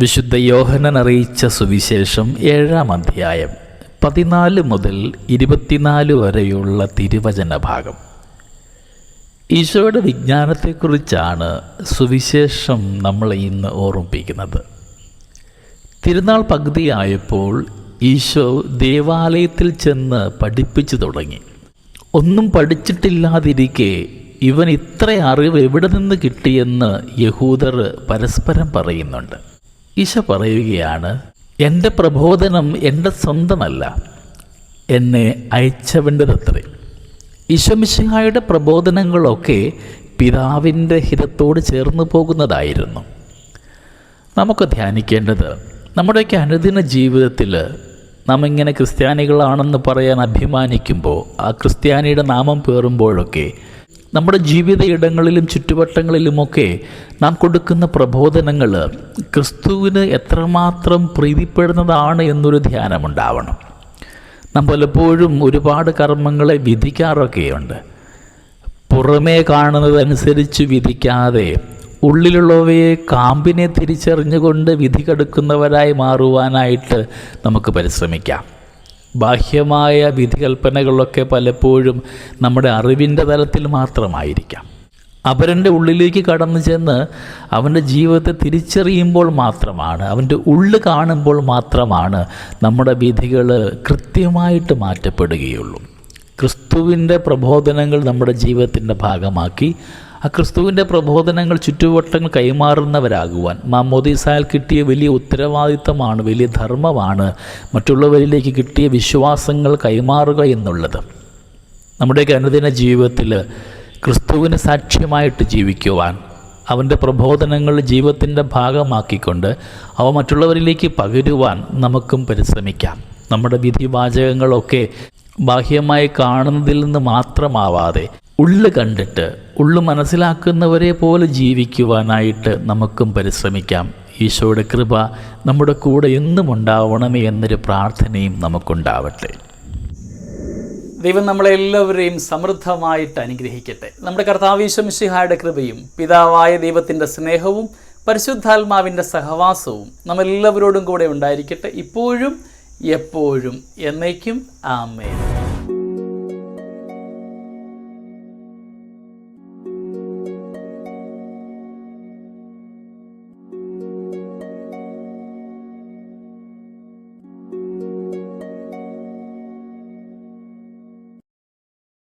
വിശുദ്ധ യോഹനൻ അറിയിച്ച സുവിശേഷം ഏഴാം അധ്യായം പതിനാല് മുതൽ ഇരുപത്തിനാല് വരെയുള്ള തിരുവചന ഭാഗം. ഈശോയുടെ വിജ്ഞാനത്തെക്കുറിച്ചാണ് സുവിശേഷം നമ്മളെ ഇന്ന് ഓർമ്മിപ്പിക്കുന്നത്. തിരുനാൾ പകുതിയായപ്പോൾ ഈശോ ദേവാലയത്തിൽ ചെന്ന് പഠിപ്പിച്ചു തുടങ്ങി. ഒന്നും പഠിച്ചിട്ടില്ലാതിരിക്കെ ഇവൻ ഇത്ര അറിവ് എവിടെ നിന്ന് കിട്ടിയെന്ന് യഹൂദർ പരസ്പരം പറയുന്നുണ്ട്. ഈശോ പറയുകയാണ് എന്റെ പ്രബോധനം എന്റെ സ്വന്തമല്ല എന്നെ അയച്ചവന്റെതത്രേ. ഈശോമിശിഹായുടെ പ്രബോധനങ്ങളൊക്കെ പിതാവിന്റെ ഹിതത്തോട് ചേർന്ന് പോകുന്നതായിരുന്നു. നമുക്ക് ധ്യാനിക്കേണ്ടത് നമ്മുടെയൊക്കെ അനുദിന ജീവിതത്തിൽ നാം ഇങ്ങനെ ക്രിസ്ത്യാനികളാണെന്ന് പറയാൻ അഭിമാനിക്കുമ്പോൾ ആ ക്രിസ്ത്യാനിയുടെ നാമം പേറുമ്പോഴൊക്കെ നമ്മുടെ ജീവിത ഇടങ്ങളിലും ചുറ്റുവട്ടങ്ങളിലുമൊക്കെ നാം കൊടുക്കുന്ന പ്രബോധനങ്ങൾ ക്രിസ്തുവിന് എത്രമാത്രം പ്രീതിപ്പെടുന്നതാണ് എന്നൊരു ധ്യാനമുണ്ടാവണം നാം പലപ്പോഴും ഒരുപാട് കർമ്മങ്ങളെ വിധിക്കാറൊക്കെയുണ്ട്. പുറമേ കാണുന്നതനുസരിച്ച് വിധിക്കാതെ ഉള്ളിലുള്ളവയെ കാമ്പിനെ തിരിച്ചറിഞ്ഞുകൊണ്ട് വിധി കെടുക്കുന്നവരായി മാറുവാനായിട്ട് നമുക്ക് പരിശ്രമിക്കാം. ബാഹ്യമായ വിധികൽപ്പനകളൊക്കെ പലപ്പോഴും നമ്മുടെ അറിവിന്റെ തലത്തിൽ മാത്രമായിരിക്കാം. അവരന്റെ ഉള്ളിലേക്ക് കടന്നു ചെന്ന് അവന്റെ ജീവിതത്തെ തിരിച്ചറിയുമ്പോൾ മാത്രമാണ് അവന്റെ ഉള്ളു കാണുമ്പോൾ മാത്രമാണ് നമ്മുടെ വിധികൾ കൃത്യമായിട്ട് മാറ്റപ്പെടുകയുള്ളൂ. ക്രിസ്തുവിന്റെ പ്രബോധനങ്ങൾ നമ്മുടെ ജീവിതത്തിന്റെ ഭാഗമാക്കി ആ ക്രിസ്തുവിന്റെ പ്രബോധനങ്ങൾ ചുറ്റുവട്ടങ്ങൾ കൈമാറുന്നവരാകുവാൻ മാമോദീസായാൽ കിട്ടിയ വലിയ ഉത്തരവാദിത്തമാണ് വലിയ ധർമ്മമാണ് മറ്റുള്ളവരിലേക്ക് കിട്ടിയ വിശ്വാസങ്ങൾ കൈമാറുക എന്നുള്ളത്. നമ്മുടെയൊക്കെ അനുദിന ജീവിതത്തിൽ ക്രിസ്തുവിന് സാക്ഷ്യമായിട്ട് ജീവിക്കുവാൻ അവന്റെ പ്രബോധനങ്ങൾ ജീവിതത്തിന്റെ ഭാഗമാക്കിക്കൊണ്ട് അവ മറ്റുള്ളവരിലേക്ക് പകരുവാൻ നമുക്കും പരിശ്രമിക്കാം. നമ്മുടെ വിധിവാചകങ്ങളൊക്കെ ബാഹ്യമായി കാണുന്നതിൽ നിന്ന് മാത്രമാവാതെ ഉള്ളു കണ്ടിട്ട് ഉള്ളു മനസ്സിലാക്കുന്നവരെ പോലെ ജീവിക്കുവാനായിട്ട് നമുക്കും പരിശ്രമിക്കാം. ഈശോയുടെ കൃപ നമ്മുടെ കൂടെ എന്നും ഉണ്ടാവണമേ എന്നൊരു പ്രാർത്ഥനയും നമുക്കുണ്ടാവട്ടെ. ദൈവം നമ്മളെല്ലാവരെയും സമൃദ്ധമായിട്ട് അനുഗ്രഹിക്കട്ടെ. നമ്മുടെ കർത്താവീശ്വമിഷിഹായുടെ കൃപയും പിതാവായ ദൈവത്തിന്റെ സ്നേഹവും പരിശുദ്ധാത്മാവിന്റെ സഹവാസവും നമ്മളെല്ലാവരോടും കൂടെ ഉണ്ടായിരിക്കട്ടെ. ഇപ്പോഴും എപ്പോഴും എന്നേക്കും. ആമേൻ.